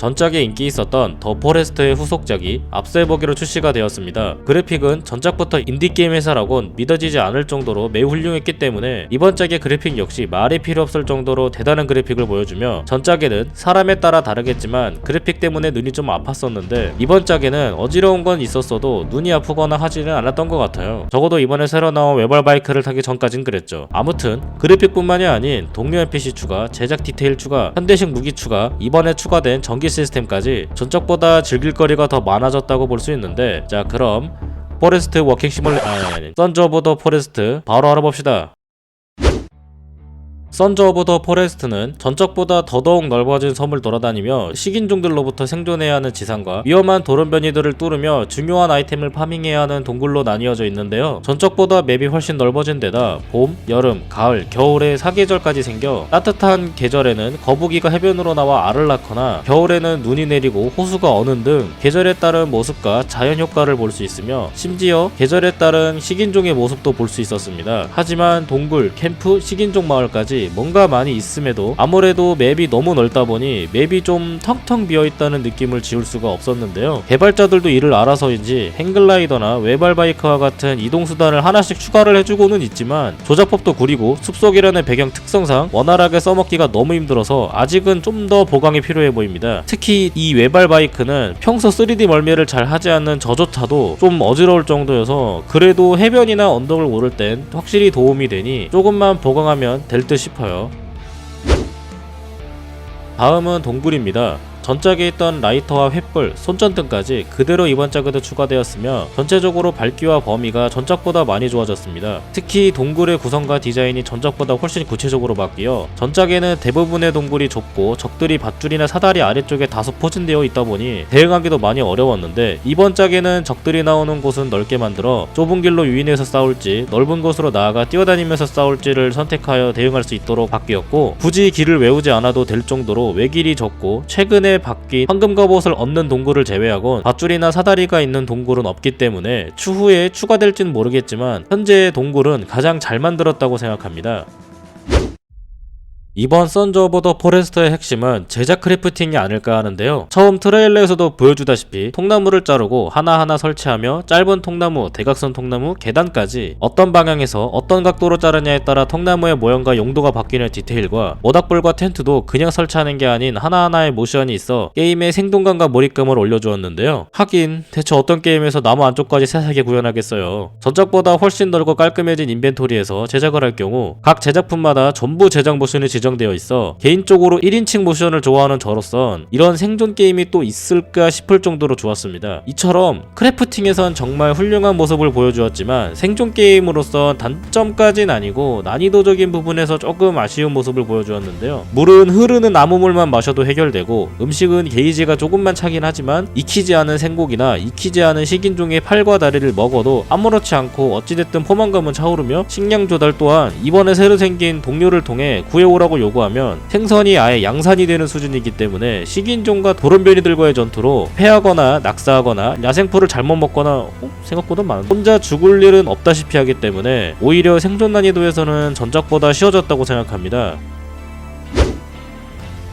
전작에 인기 있었던 더 포레스트의 후속작이 앞서보기로 출시가 되었습니다. 그래픽은 전작부터 인디게임 회사라곤 믿어지지 않을 정도로 매우 훌륭했기 때문에 이번 작의 그래픽 역시 말이 필요 없을 정도로 대단한 그래픽을 보여주며 전작에는 사람에 따라 다르겠지만 그래픽 때문에 눈이 좀 아팠었는데 이번 작에는 어지러운 건 있었어도 눈이 아프거나 하지는 않았던 것 같아요. 적어도 이번에 새로 나온 외발 바이크를 타기 전까진 그랬죠. 아무튼 그래픽뿐만이 아닌 동료 NPC 추가, 제작 디테일 추가, 현대식 무기 추가, 이번에 추가된 전기 시스템까지 전작보다 즐길 거리가 더 많아졌다고 볼 수 있는데 자 그럼 포레스트 워킹 시뮬레 아니 아니 선즈 오브 더 포레스트 바로 알아봅시다. 선즈 오브 더 포레스트는 전적보다 더더욱 넓어진 섬을 돌아다니며 식인종들로부터 생존해야 하는 지상과 위험한 도련변이들을 뚫으며 중요한 아이템을 파밍해야 하는 동굴로 나뉘어져 있는데요. 전적보다 맵이 훨씬 넓어진 데다 봄, 여름, 가을, 겨울에 사계절까지 생겨 따뜻한 계절에는 거북이가 해변으로 나와 알을 낳거나 겨울에는 눈이 내리고 호수가 어는 등 계절에 따른 모습과 자연 효과를 볼 수 있으며 심지어 계절에 따른 식인종의 모습도 볼 수 있었습니다. 하지만 동굴, 캠프, 식인종 마을까지 뭔가 많이 있음에도 아무래도 맵이 너무 넓다 보니 맵이 좀 텅텅 비어 있다는 느낌을 지울 수가 없었는데요. 개발자들도 이를 알아서인지 행글라이더나 외발바이크와 같은 이동 수단을 하나씩 추가를 해주고는 있지만 조작법도 구리고 숲속이라는 배경 특성상 원활하게 써먹기가 너무 힘들어서 아직은 좀 더 보강이 필요해 보입니다. 특히 이 외발바이크는 평소 3D 멀미를 잘 하지 않는 저조차도 좀 어지러울 정도여서 그래도 해변이나 언덕을 오를 땐 확실히 도움이 되니 조금만 보강하면 될 듯 싶 어요. 다음은 동굴입니다. 전작에 있던 라이터와 횃불, 손전등까지 그대로 이번 작에도 추가되었으며 전체적으로 밝기와 범위가 전작보다 많이 좋아졌습니다. 특히 동굴의 구성과 디자인이 전작보다 훨씬 구체적으로 바뀌어 전작에는 대부분의 동굴이 좁고 적들이 밧줄이나 사다리 아래쪽에 다소 포진되어 있다 보니 대응하기도 많이 어려웠는데 이번 작에는 적들이 나오는 곳은 넓게 만들어 좁은 길로 유인해서 싸울지 넓은 곳으로 나아가 뛰어다니면서 싸울지를 선택하여 대응할 수 있도록 바뀌었고 굳이 길을 외우지 않아도 될 정도로 외길이 적고 최근에 바뀐 황금 갑옷을 얻는 동굴을 제외하곤 밧줄이나 사다리가 있는 동굴은 없기 때문에 추후에 추가될지는 모르겠지만 현재의 동굴은 가장 잘 만들었다고 생각합니다. 이번 선즈 오브 더 포레스트의 핵심은 제작 크래프팅이 아닐까 하는데요. 처음 트레일러에서도 보여주다시피 통나무를 자르고 하나하나 설치하며 짧은 통나무, 대각선 통나무, 계단까지 어떤 방향에서 어떤 각도로 자르냐에 따라 통나무의 모양과 용도가 바뀌는 디테일과 모닥불과 텐트도 그냥 설치하는 게 아닌 하나하나의 모션이 있어 게임의 생동감과 몰입감을 올려주었는데요. 하긴 대체 어떤 게임에서 나무 안쪽까지 세세하게 구현하겠어요. 전작보다 훨씬 넓고 깔끔해진 인벤토리에서 제작을 할 경우 각 제작품마다 전부 제작 모션이 지정 되어 있어 개인적으로 1인칭 모션을 좋아하는 저로선 이런 생존 게임이 또 있을까 싶을 정도로 좋았습니다. 이처럼 크래프팅에선 정말 훌륭한 모습을 보여주었지만 생존 게임으로선 단점까진 아니고 난이도적인 부분에서 조금 아쉬운 모습을 보여주었는데요. 물은 흐르는 나무물만 마셔도 해결되고 음식은 게이지가 조금만 차긴 하지만 익히지 않은 생고기나 익히지 않은 식인종의 팔과 다리를 먹어도 아무렇지 않고 어찌됐든 포만감은 차오르며 식량 조달 또한 이번에 새로 생긴 동료를 통해 구해오라고 요구하면 생선이 아예 양산이 되는 수준이기 때문에 식인종과 도련변이들과의 전투로 패하거나 낙사하거나 야생포를 잘못 먹거나 어? 생각보다 많은 혼자 죽을 일은 없다시피 하기 때문에 오히려 생존 난이도에서는 전작보다 쉬워졌다고 생각합니다.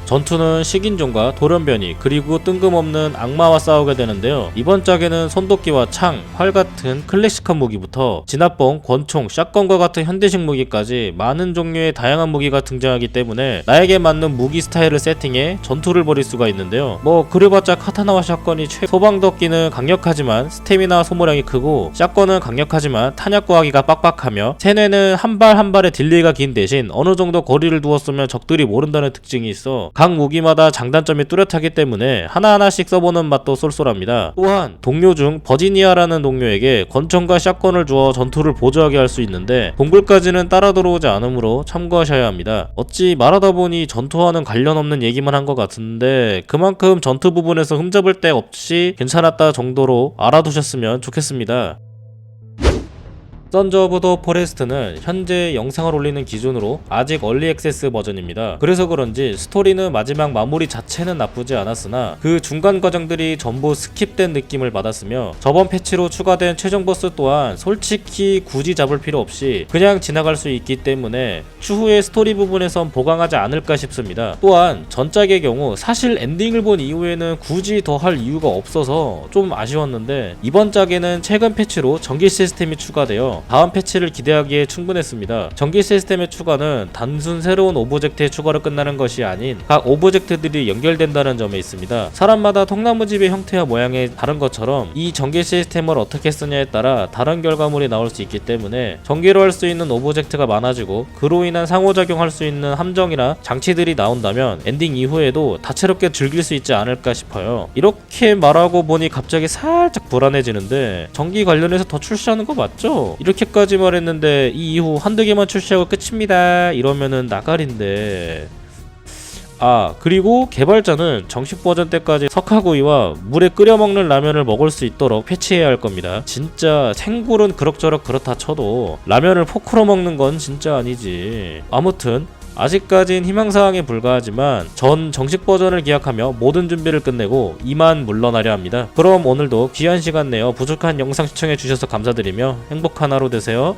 전투는 식인종과 돌연변이 그리고 뜬금없는 악마와 싸우게 되는데요. 이번 짝에는 손도끼와 창, 활 같은 클래식한 무기부터 진압봉, 권총, 샷건과 같은 현대식 무기까지 많은 종류의 다양한 무기가 등장하기 때문에 나에게 맞는 무기 스타일을 세팅해 전투를 벌일 수가 있는데요. 뭐 그래봤자 카타나와 샷건이 최 소방도끼는 강력하지만 스태미나 소모량이 크고 샷건은 강력하지만 탄약 구하기가 빡빡하며 세뇌는 한 발 한 발의 딜레이가 긴 대신 어느 정도 거리를 두었으면 적들이 모른다는 특징이 있어 각 무기마다 장단점이 뚜렷하기 때문에 하나하나씩 써보는 맛도 쏠쏠합니다. 또한 동료 중 버지니아라는 동료에게 권총과 샷건을 주어 전투를 보조하게 할 수 있는데 동굴까지는 따라 들어오지 않으므로 참고하셔야 합니다. 어찌 말하다 보니 전투와는 관련 없는 얘기만 한 것 같은데 그만큼 전투 부분에서 흠잡을 데 없이 괜찮았다 정도로 알아두셨으면 좋겠습니다. 선즈 오브 더 포레스트는 현재 영상을 올리는 기준으로 아직 얼리 액세스 버전입니다. 그래서 그런지 스토리는 마지막 마무리 자체는 나쁘지 않았으나 그 중간 과정들이 전부 스킵된 느낌을 받았으며 저번 패치로 추가된 최종 보스 또한 솔직히 굳이 잡을 필요 없이 그냥 지나갈 수 있기 때문에 추후의 스토리 부분에선 보강하지 않을까 싶습니다. 또한 전작의 경우 사실 엔딩을 본 이후에는 굳이 더 할 이유가 없어서 좀 아쉬웠는데 이번 작에는 최근 패치로 전기 시스템이 추가되어 다음 패치를 기대하기에 충분했습니다. 전기 시스템의 추가는 단순 새로운 오브젝트의 추가로 끝나는 것이 아닌 각 오브젝트들이 연결된다는 점에 있습니다. 사람마다 통나무집의 형태와 모양이 다른 것처럼 이 전기 시스템을 어떻게 쓰냐에 따라 다른 결과물이 나올 수 있기 때문에 전기로 할 수 있는 오브젝트가 많아지고 그로 인한 상호작용할 수 있는 함정이나 장치들이 나온다면 엔딩 이후에도 다채롭게 즐길 수 있지 않을까 싶어요. 이렇게 말하고 보니 갑자기 살짝 불안해지는데 전기 관련해서 더 출시하는 거 맞죠? 이렇게까지 말했는데 이 이후 한두 개만 출시하고 끝입니다. 이러면은 나가린데 아 그리고 개발자는 정식 버전 때까지 석화구이와 물에 끓여 먹는 라면을 먹을 수 있도록 패치해야 할 겁니다. 진짜 생굴은 그럭저럭 그렇다 쳐도 라면을 포크로 먹는 건 진짜 아니지. 아무튼 아직까진 희망사항에 불과하지만 전 정식 버전을 기약하며 모든 준비를 끝내고 이만 물러나려 합니다. 그럼 오늘도 귀한 시간 내어 부족한 영상 시청해 주셔서 감사드리며 행복한 하루 되세요.